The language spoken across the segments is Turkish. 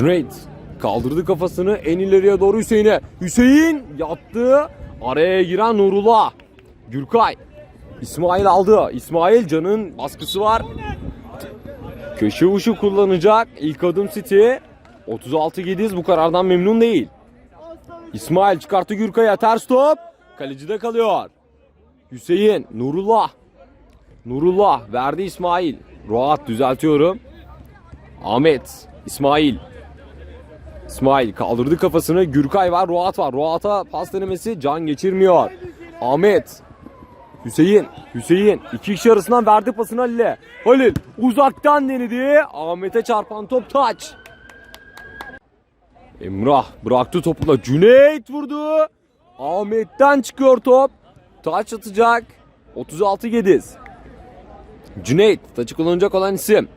Cüneyt kaldırdı kafasını en ileriye doğru Hüseyin'e. Hüseyin yattı. Araya giren Nurullah. Gürkay. İsmail aldı. İsmail Can'ın baskısı var. Köşe vuruşu kullanacak. İlk adım City. 36 Gediz bu karardan memnun değil. İsmail çıkarttı Gürkay'a ters top. Kalecide kalıyor. Hüseyin, Nurullah. Nurullah verdi İsmail. Rahat düzeltiyorum. Ahmet, İsmail. İsmail kaldırdı kafasını. Gürkay var, Ruat var. Ruat'a pas denemesi can geçirmiyor. Ahmet. Hüseyin, Hüseyin iki kişi arasından verdi pasını Halil'e. Halil uzaktan denedi. Ahmet'e çarpan top taç. Emrah bıraktı topla. Cüneyt vurdu. Ahmet'ten çıkıyor top. Taç atacak. 36 Gediz. Cüneyt taçı kullanacak olan isim.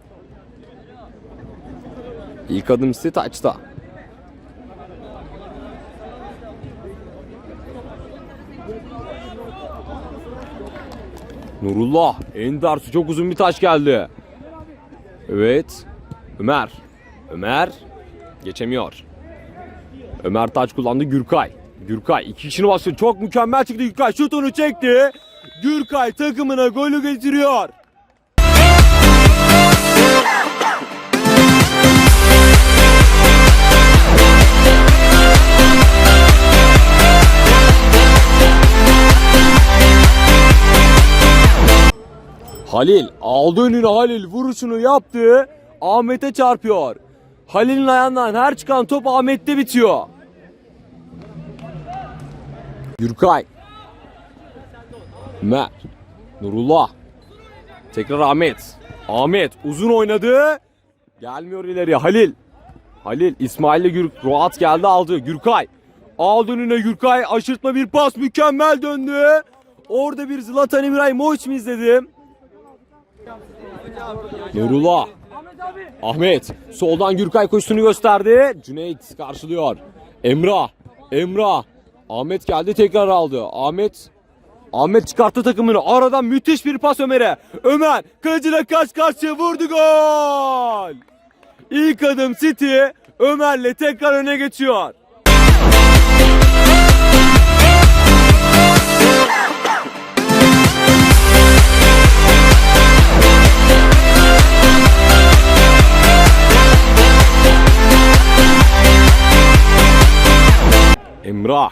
İlk adım ise taçta. Nurullah. Endersu çok uzun bir taş geldi. Evet. Ömer. Ömer. Geçemiyor. Ömer taç kullandı Gürkay. Gürkay iki kişinin bastı. Çok mükemmel çıktı Gürkay. Şutunu çekti. Gürkay takımına golü getiriyor. Halil aldı önüne Halil vuruşunu yaptı. Ahmet'e çarpıyor. Halil'in ayağından her çıkan top Ahmet'te bitiyor. Gürkay. Ömer. Nurullah. Tekrar Ahmet. Ahmet uzun oynadı. Gelmiyor ileriye Halil. Halil İsmail'le Gür Ruat geldi aldı. Gürkay. Aldı önüne Gürkay. Aşırtma bir pas mükemmel döndü. Orada bir Zlatan İbrahimovic mi izledim? Nurullah. Ahmet soldan Gürkay koşusunu gösterdi. Cüneyt karşılıyor. Emrah. Emrah. Ahmet geldi tekrar aldı. Ahmet Ahmet çıkarttı takımını. Aradan müthiş bir pas Ömer'e. Ömer kaleciyle kaç karşıya vurdu gol. İlk adım City Ömer'le tekrar öne geçiyor. Emrah.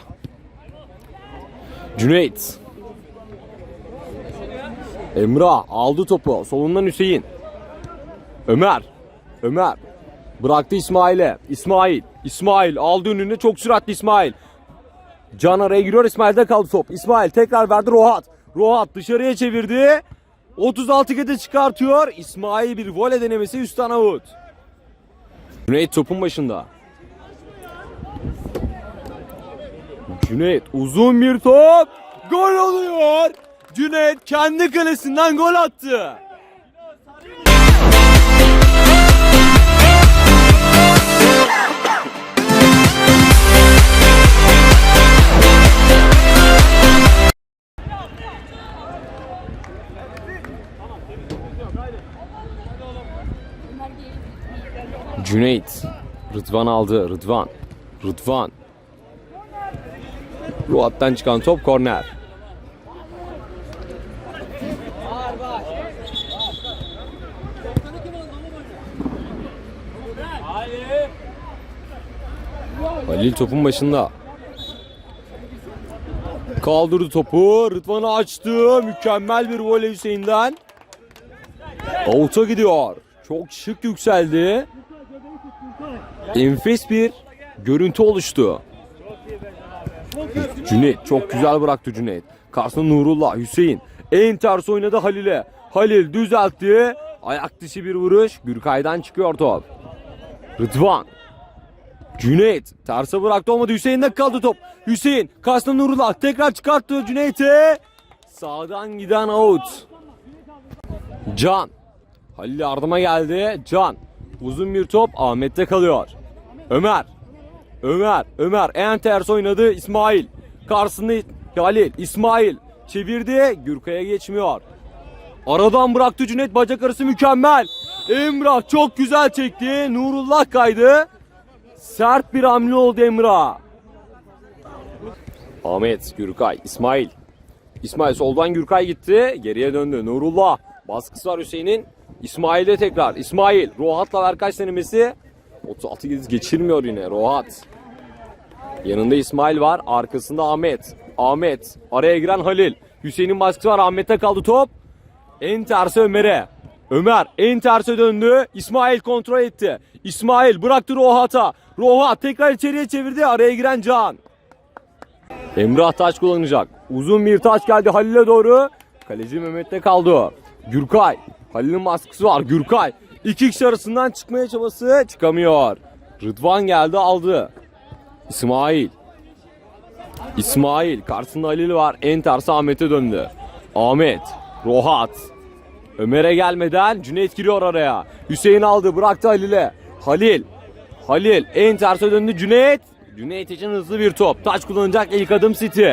Cüneyt. Emrah aldı topu. Solundan Hüseyin. Ömer. Ömer. Bıraktı İsmail'e. İsmail. İsmail aldı önüne çok süratli İsmail. Can araya giriyor. İsmail'de kaldı top. İsmail tekrar verdi Rohat. Rohat dışarıya çevirdi. 36 kete çıkartıyor. İsmail bir voley denemesi üstten out. Cüneyt topun başında. Cüneyt uzun bir top. Gol oluyor. Cüneyt kendi kalesinden gol attı. Cüneyt. Rıdvan aldı. Rıdvan. Rıdvan. Ruat'tan çıkan top korner. Halil topun başında. Kaldırdı topu. Rıdvan'ı açtı. Mükemmel bir voley Hüseyin'den. Out'a gidiyor. Çok şık yükseldi. Enfes bir görüntü oluştu. Cüneyt çok güzel bıraktı Cüneyt. Karşısında Nurullah, Hüseyin. En ters oynadı Halil'e. Halil düzeltti. Ayak dışı bir vuruş. Gürkay'dan çıkıyor top. Rıdvan. Cüneyt terse bıraktı olmadı. Hüseyin'de kaldı top. Hüseyin karşısında Nurullah tekrar çıkarttı Cüneyt'e. Sağdan giden out. Can. Halil yardıma geldi. Can. Uzun bir top Ahmet'te kalıyor. Ömer. Ömer, Ömer en ters oynadı İsmail. Karşısında Halil, İsmail çevirdi. Gürkay'a geçmiyor. Aradan bıraktı Cüneyt bacak arası mükemmel. Emrah çok güzel çekti. Nurullah kaydı. Sert bir hamle oldu Emrah. Ahmet, Gürkay, İsmail. İsmail soldan Gürkay gitti. Geriye döndü. Nurullah. Baskısı var Hüseyin'in. İsmail'e tekrar. İsmail. Rohat'la Berkaç denemesi. 36 gidiz geçirmiyor yine. Rohat. Yanında İsmail var. Arkasında Ahmet. Ahmet. Araya giren Halil. Hüseyin'in baskısı var. Ahmet'te kaldı top. En tersi Ömer'e. Ömer en terse döndü. İsmail kontrol etti. İsmail bıraktı Rohat'a. Rohat tekrar içeriye çevirdi. Araya giren Can. Emrah taç kullanacak. Uzun bir taç geldi Halil'e doğru. Kaleci Mehmet'te kaldı. Gürkay. Halil'in baskısı var. Gürkay. İki kişi arasından çıkmaya çabası çıkamıyor. Rıdvan geldi aldı. İsmail. İsmail. Karşısında Halil var. En tersi Ahmet'e döndü. Ahmet. Rohat. Ömer'e gelmeden Cüneyt giriyor araya. Hüseyin aldı bıraktı Halil'e. Halil. Halil en terse döndü Cüneyt. Cüneyt için hızlı bir top. Taç kullanacak ilk adım City.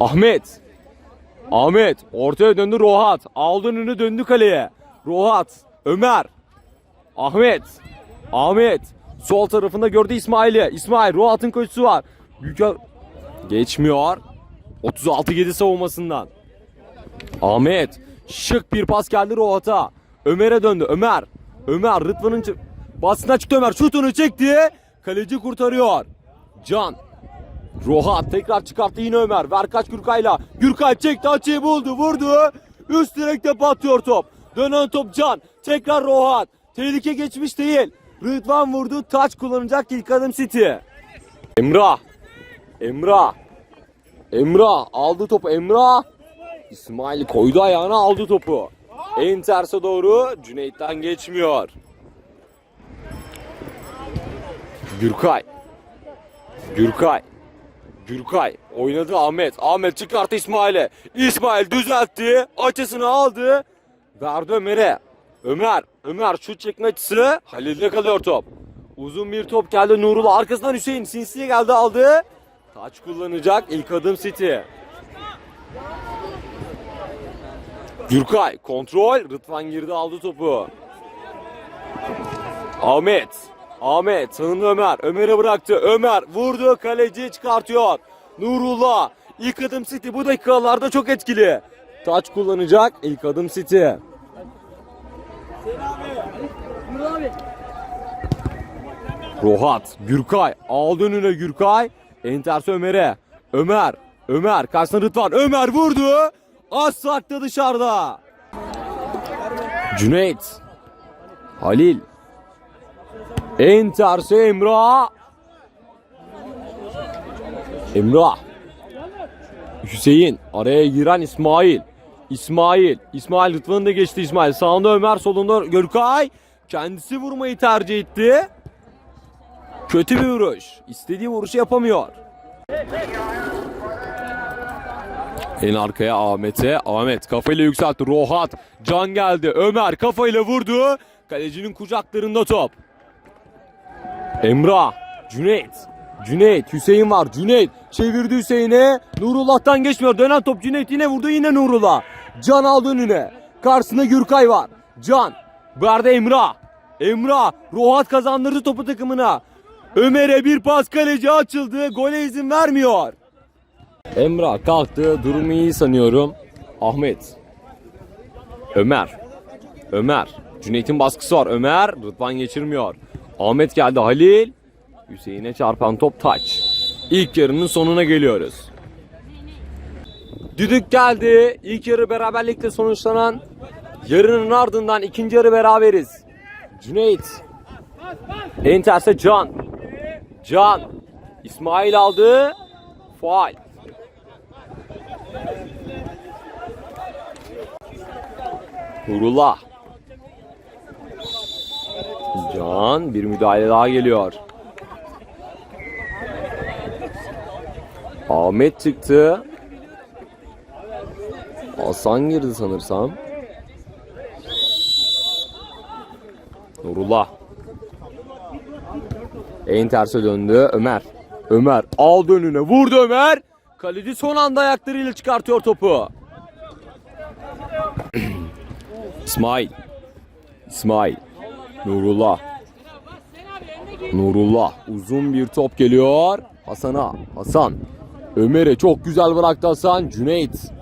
Ahmet. Ahmet ortaya döndü Rohat. Aldı önünü döndü kaleye. Rohat. Ömer. Ahmet. Ahmet. Sol tarafında gördü İsmail'i. İsmail Rohat'ın koşusu var. Yüke... Geçmiyor. 36-7 savunmasından. Ahmet. Şık bir pas geldi Rohat'a. Ömer'e döndü. Ömer. Ömer Rıdvan'ın basına çıktı Ömer. Şutunu çekti. Kaleci kurtarıyor. Can. Rohat tekrar çıkarttı yine Ömer. Verkaç Gürkay'la. Gürkay çekti açıyı buldu. Vurdu. Üst direkte patlıyor top. Dönen top Can. Tekrar Rohat. Tehlike geçmiş değil. Rıdvan vurdu. Taç kullanacak ilk adım City. Emrah. Emrah. Emrah aldı topu Emrah. İsmail koydu ayağına aldı topu. En terse doğru Cüneyt'ten geçmiyor. Gürkay. Gürkay. Gürkay oynadı Ahmet. Ahmet çıkarttı İsmail'e. İsmail düzeltti. Açısını aldı. Verdi Ömer'e. Ömer. Ömer şut çekme açısı. Halil'de kalıyor top. Uzun bir top geldi Nurullah. Arkasından Hüseyin. Sinsi'ye geldi aldı. Taç kullanacak. İlk adım City. Gürkay kontrol. Rıdvan girdi aldı topu. Ahmet. Ahmet sağında Ömer. Ömer'e bıraktı. Ömer vurdu. Kaleci çıkartıyor. Nurullah. İlk adım City bu dakikalarda çok etkili. Taç kullanacak. İlk adım City. Rohat. Gürkay. Aldı önüne Gürkay. En tersi Ömer'e. Ömer. Ömer. Karşısına Rıdvan. Ömer vurdu. Az sakta dışarıda. Cüneyt. Halil. En tersi Emrah. Emrah. Hüseyin. Araya giren İsmail. İsmail. İsmail Rıdvan'ı da geçti İsmail. Sağında Ömer solunda Gürkay. Kendisi vurmayı tercih etti. Kötü bir vuruş. İstediği vuruşu yapamıyor. En arkaya Ahmet'e. Ahmet kafayla yükseltti. Rohat. Can geldi. Ömer kafayla vurdu. Kalecinin kucaklarında top. Emrah. Cüneyt. Cüneyt. Hüseyin var. Cüneyt. Çevirdi Hüseyin'e. Nurullah'tan geçmiyor. Dönen top Cüneyt yine vurdu. Yine Nurullah. Can aldı önüne. Karşısında Gürkay var. Can. Verdi Emrah. Emrah. Rohat kazandırdı topu takımına. Ömer'e bir pas kaleci açıldı. Gole izin vermiyor. Emrah kalktı. Durumu iyi sanıyorum. Ahmet. Ömer. Ömer. Cüneyt'in baskısı var. Ömer. Rıdvan geçirmiyor. Ahmet geldi. Halil. Hüseyin'e çarpan top taç. İlk yarının sonuna geliyoruz. Düdük geldi. İlk yarı beraberlikle sonuçlanan yarının ardından ikinci yarı beraberiz. Cüneyt. En terse Can. Can. İsmail aldı. Faal. Nurullah. Can bir müdahale daha geliyor. Ahmet çıktı. Hasan girdi sanırsam. Nurullah. En terse döndü Ömer. Ömer aldı önüne vurdu Ömer. Kaleci son anda ayaklarıyla çıkartıyor topu. İsmail. İsmail. Nurullah. Nurullah uzun bir top geliyor. Hasan'a. Hasan. Ömer'e çok güzel bıraktı Hasan. Cüneyt.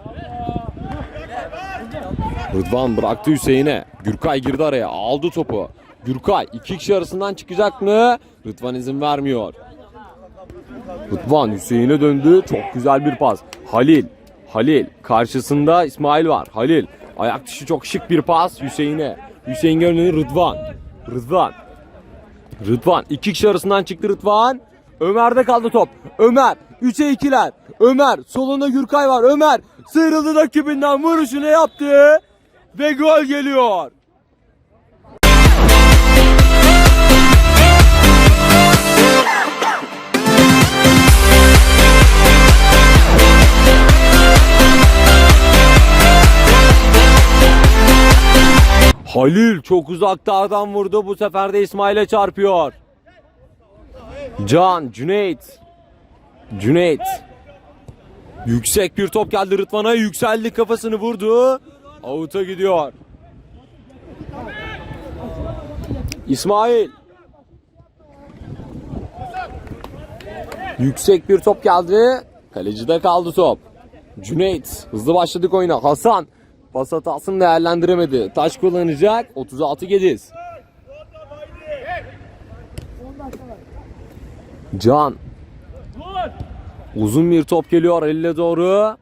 Rıdvan bıraktı Hüseyin'e. Gürkay girdi araya. Aldı topu. Gürkay iki kişi arasından çıkacak mı? Rıdvan izin vermiyor. Rıdvan Hüseyin'e döndü. Çok güzel bir pas. Halil. Halil. Karşısında İsmail var. Halil. Ayak dışı çok şık bir pas Hüseyin'e. Hüseyin gönlünü Rıdvan. Rıdvan. Rıdvan. iki kişi arasından çıktı Rıdvan. Ömer'de kaldı top. Ömer. 3'e 2'ler. Ömer. Solunda Gürkay var. Ömer. Sıyrıldı rakibinden vuruşunu yaptı. Ve gol geliyor. Halil çok uzaklardan vurdu. Bu sefer de İsmail'e çarpıyor. Can, Cüneyt. Cüneyt. Yüksek bir top geldi Rıdvan'a. Yükseldi kafasını vurdu. Avuta gidiyor. İsmail. Yüksek bir top geldi. Kalecide kaldı top. Cüneyt. Hızlı başladık oyuna. Hasan. Pas hatasını değerlendiremedi. Taş kullanacak. 36 Gediz. Can. Uzun bir top geliyor elle doğru.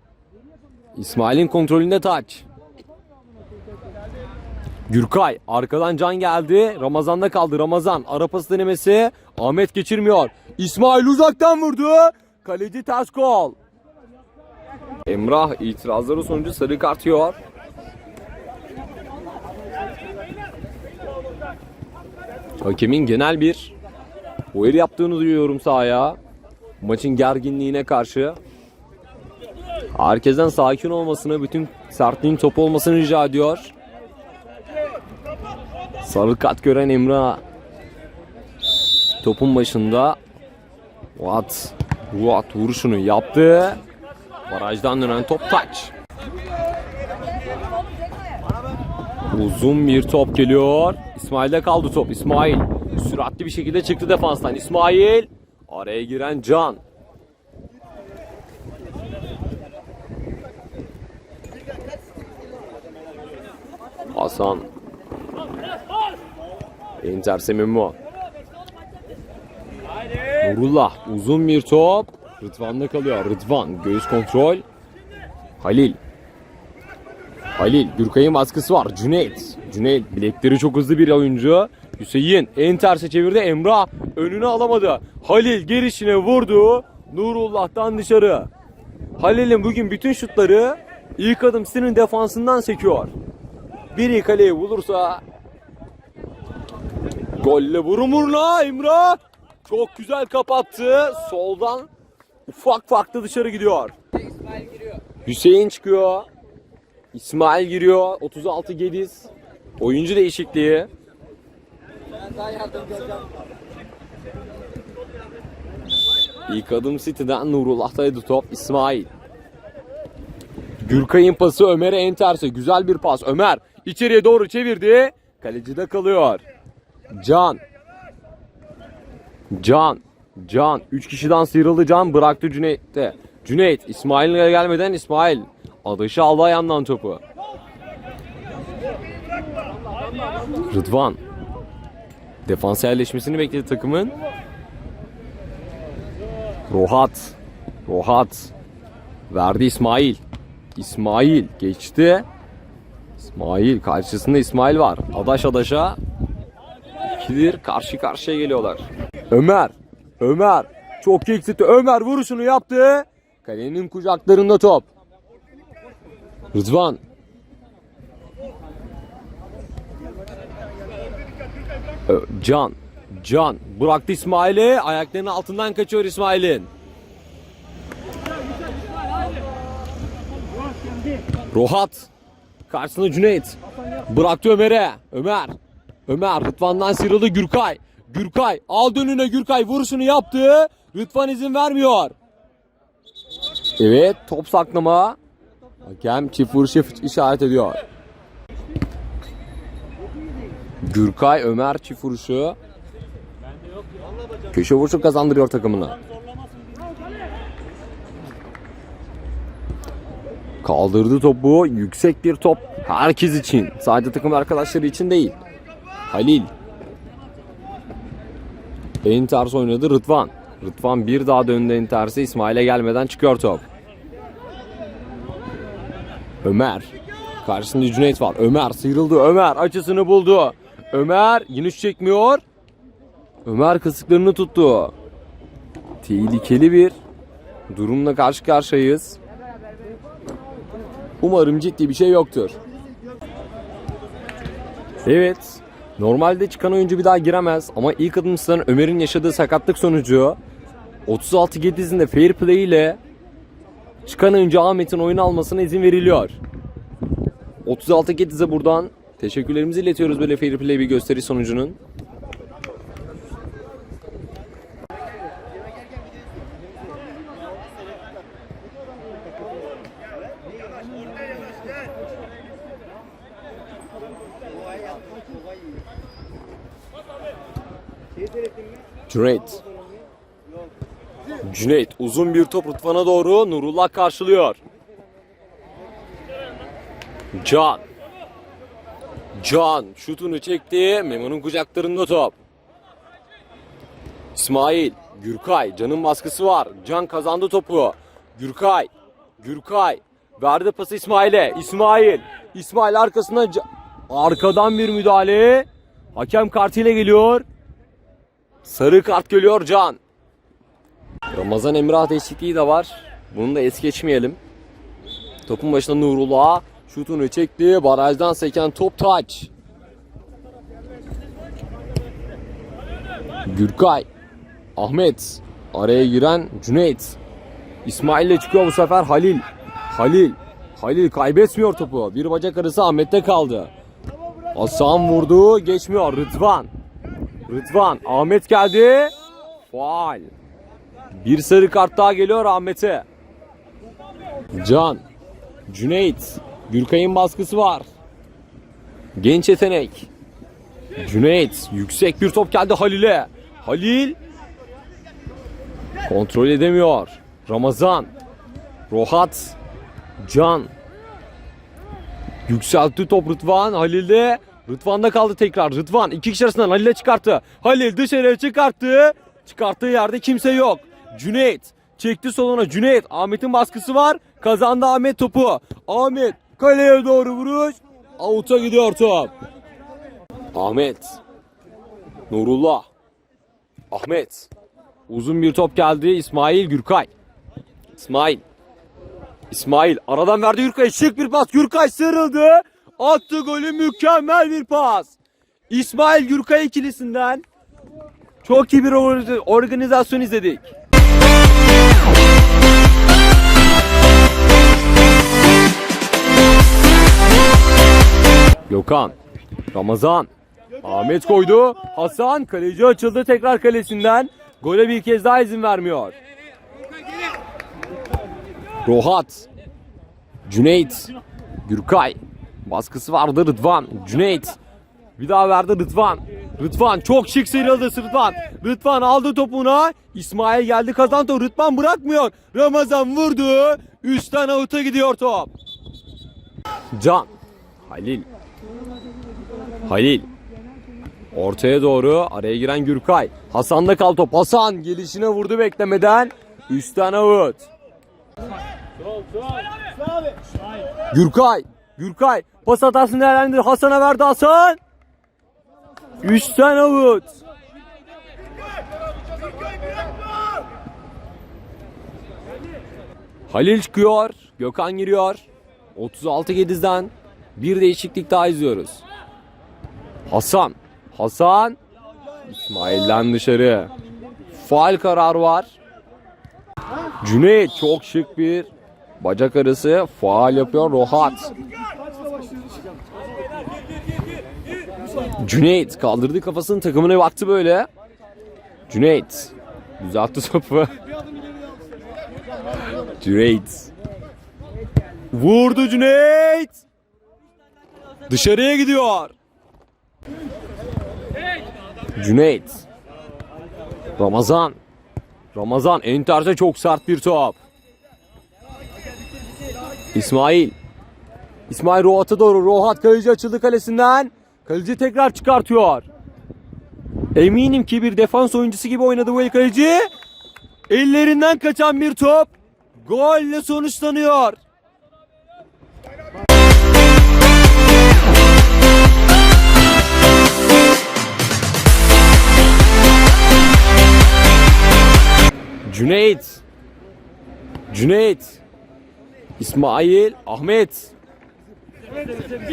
İsmail'in kontrolünde taç. Gürkay arkadan Can geldi. Ramazan'da kaldı. Ramazan ara pas denemesi. Ahmet geçirmiyor. İsmail uzaktan vurdu. Kaleci ters kol. Emrah itirazları sonucu sarı kart yiyor. Hakemin genel bir uyarı yaptığını duyuyorum sahaya. Maçın gerginliğine karşı. Herkesten sakin olmasını, bütün sertliğin top olmasını rica ediyor. Sarı kart gören Emrah topun başında Watt Watt vuruşunu yaptı. Barajdan dönen top taç. Uzun bir top geliyor. İsmail'de kaldı top. İsmail süratli bir şekilde çıktı defanstan. İsmail araya giren Can. Hasan. Interse Memo. Nurullah uzun bir top. Rıdvan'da kalıyor. Rıdvan göğüs kontrol. Halil. Halil Gürkay'ın baskısı var. Cüneyt. Cüneyt bilekleri çok hızlı bir oyuncu. Hüseyin en terse çevirdi. Emrah önünü alamadı. Halil gelişine vurdu. Nurullah'tan dışarı. Halil'in bugün bütün şutları ilk adım Sin'in defansından sekiyor. Biri kaleyi bulursa golle vurumurla Emrah çok güzel kapattı. Soldan ufak farklı dışarı gidiyor. Hüseyin çıkıyor. İsmail giriyor. 36 Gediz. Oyuncu değişikliği. İlk adım City'den Nurullah'taydı top. İsmail. Gürkay'ın pası Ömer'e en tersi. Güzel bir pas. Ömer içeriye doğru çevirdi. Kalecide kalıyor. Can. Can. Can. Üç kişiden sıyrıldı Can. Bıraktı Cüneyt'te. Cüneyt. İsmail'e gelmeden İsmail. Adaşı aldı ayağından topu. Rıdvan. Defansa yerleşmesini bekledi takımın. Rohat. Rohat. Verdi İsmail. İsmail geçti. İsmail karşısında İsmail var. Adaş adaşa. İkidir karşı karşıya geliyorlar. Ömer. Ömer. Çok eksiltti. Ömer vuruşunu yaptı. Kalenin kucaklarında top. Rıdvan. Can. Can. Bıraktı İsmail'i. Ayaklarının altından kaçıyor İsmail'in. Rohat. Karşısında Cüneyt. Bıraktı Ömer'e. Ömer. Ömer Rıdvan'dan sıyrıldı Gürkay. Gürkay aldı önüne Gürkay vuruşunu yaptı. Rıdvan izin vermiyor. Evet top saklama. Hakem çift vuruş işaret ediyor. Gürkay Ömer çift vuruşu. Köşe vuruşu kazandırıyor takımına. Kaldırdı topu. Yüksek bir top. Herkes için. Sadece takım arkadaşları için değil. Halil. En ters oynadı Rıdvan. Rıdvan bir daha döndü en tersi. İsmail'e gelmeden çıkıyor top. Ömer. Karşısında Cüneyt var. Ömer sıyrıldı. Ömer açısını buldu. Ömer yine çekmiyor. Ömer kasıklarını tuttu. Tehlikeli bir durumla karşı karşıyayız. Umarım ciddi bir şey yoktur. Evet. Normalde çıkan oyuncu bir daha giremez ama ilk adım ısıran Ömer'in yaşadığı sakatlık sonucu 36 Gediz'in fair play ile çıkan oyuncu Ahmet'in oyun almasına izin veriliyor. 36 Gediz'e buradan teşekkürlerimizi iletiyoruz böyle fair play bir gösteri sonucunun. Cüneyt. Cüneyt uzun bir top Rıdvan'a doğru Nurullah karşılıyor. Can. Can şutunu çekti. Memo'nun kucaklarında top. İsmail. Gürkay. Can'ın baskısı var. Can kazandı topu. Gürkay. Gürkay. Verdi pası İsmail'e. İsmail. İsmail arkasına arkadan bir müdahale. Hakem kartıyla geliyor. Sarı kart geliyor Can. Ramazan Emrah değişikliği de var. Bunu da es geçmeyelim. Topun başında Nurullah şutunu çekti. Barajdan seken top taç. Gürkay. Ahmet. Araya giren Cüneyt. İsmail ile çıkıyor bu sefer Halil. Halil. Halil kaybetmiyor topu. Bir bacak arası Ahmet'te kaldı. Hasan vurdu. Geçmiyor. Rıdvan. Rıdvan. Ahmet geldi. Faal. Bir sarı kart daha geliyor Ahmet'e. Can. Cüneyt. Gürkay'ın baskısı var. Genç yetenek. Cüneyt. Yüksek bir top geldi Halil'e. Halil. Kontrol edemiyor. Ramazan. Rohat. Can. Yükseltti top Rıdvan. Halil'de. Rıdvan'da kaldı tekrar. Rıdvan iki kişi arasından Halil'e çıkarttı. Halil dışarıya çıkarttı. Çıkarttığı yerde kimse yok. Cüneyt. Çekti soluna Cüneyt. Ahmet'in baskısı var. Kazandı Ahmet topu. Ahmet kaleye doğru vuruş. Avuta gidiyor top. Ahmet. Nurullah. Ahmet. Uzun bir top geldi. İsmail Gürkay. İsmail. İsmail aradan verdi Gürkay. Şık bir pas. Gürkay sarıldı. Attı golü mükemmel bir pas. İsmail Gürkay ikilisinden çok iyi bir or- organizasyon izledik. Gökhan, Ramazan, Ahmet koydu. Hasan kaleci açıldı tekrar kalesinden. Gole bir kez daha izin vermiyor. Rohat, Cüneyt, Gürkay. Baskısı vardı Rıdvan. Cüneyt. Bir daha verdi Rıdvan. Rıdvan çok şık sıyrıldı Rıdvan. Rıdvan aldı topuna. İsmail geldi kazan top. Rıdvan bırakmıyor. Ramazan vurdu. Üstten avuta gidiyor top. Can. Halil. Halil. Ortaya doğru araya giren Gürkay. Hasan'da kal top. Hasan gelişine vurdu beklemeden. Üstten avut. Gürkay. Gürkay. Pas hatasını değerlendir. Hasan'a verdi Hasan. Üstten avut. Halil çıkıyor. Gökhan giriyor. 36 Gediz'den bir değişiklik daha izliyoruz. Hasan. Hasan. İsmail'den dışarı. Faal kararı var. Cüneyt çok şık bir bacak arası faal yapıyor Rohat. Cüneyt kaldırdı kafasını takımına baktı böyle. Cüneyt düzeltti topu. Cüneyt. Vurdu Cüneyt. Dışarıya gidiyor. Cüneyt. Ramazan. Ramazan en terse çok sert bir top. İsmail. İsmail Rohat'a doğru. Rohat kaleci açıldı kalesinden. Kaleci tekrar çıkartıyor. Eminim ki bir defans oyuncusu gibi oynadı bu el kaleci. Ellerinden kaçan bir top. Golle sonuçlanıyor. Cüneyt. Cüneyt. İsmail, Ahmet.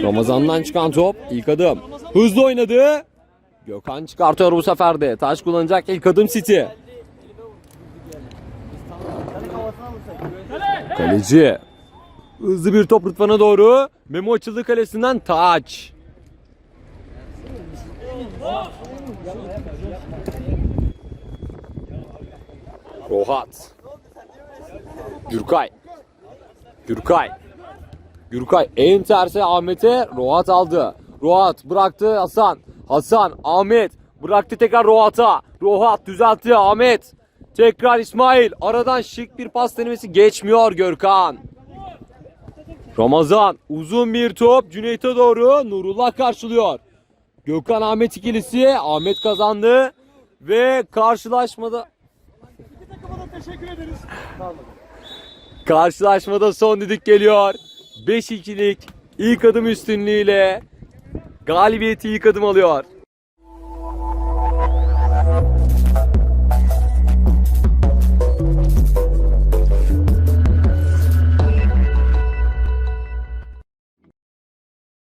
Ramazan'dan çıkan top ilk adım. Hızlı oynadı. Gökhan çıkartıyor bu sefer de. Taş kullanacak ilk adım City. Kaleci. Hızlı bir top Rıdvan'a doğru. Memo açıldı kalesinden taç. Rohat. Gürkay. Gürkay. Gürkay en tersi Ahmet'e Rohat aldı. Rohat bıraktı Hasan. Hasan Ahmet bıraktı tekrar Rohat'a. Rohat düzeltti Ahmet. Tekrar İsmail. Aradan şık bir pas denemesi geçmiyor Görkan. Ramazan uzun bir top Cüneyt'e doğru Nurullah karşılıyor. Gökhan Ahmet ikilisi Ahmet kazandı ve karşılaşmada Karşılaşmada son düdük geliyor. 5-2'lik ilk adım üstünlüğüyle galibiyeti ilk adım alıyor.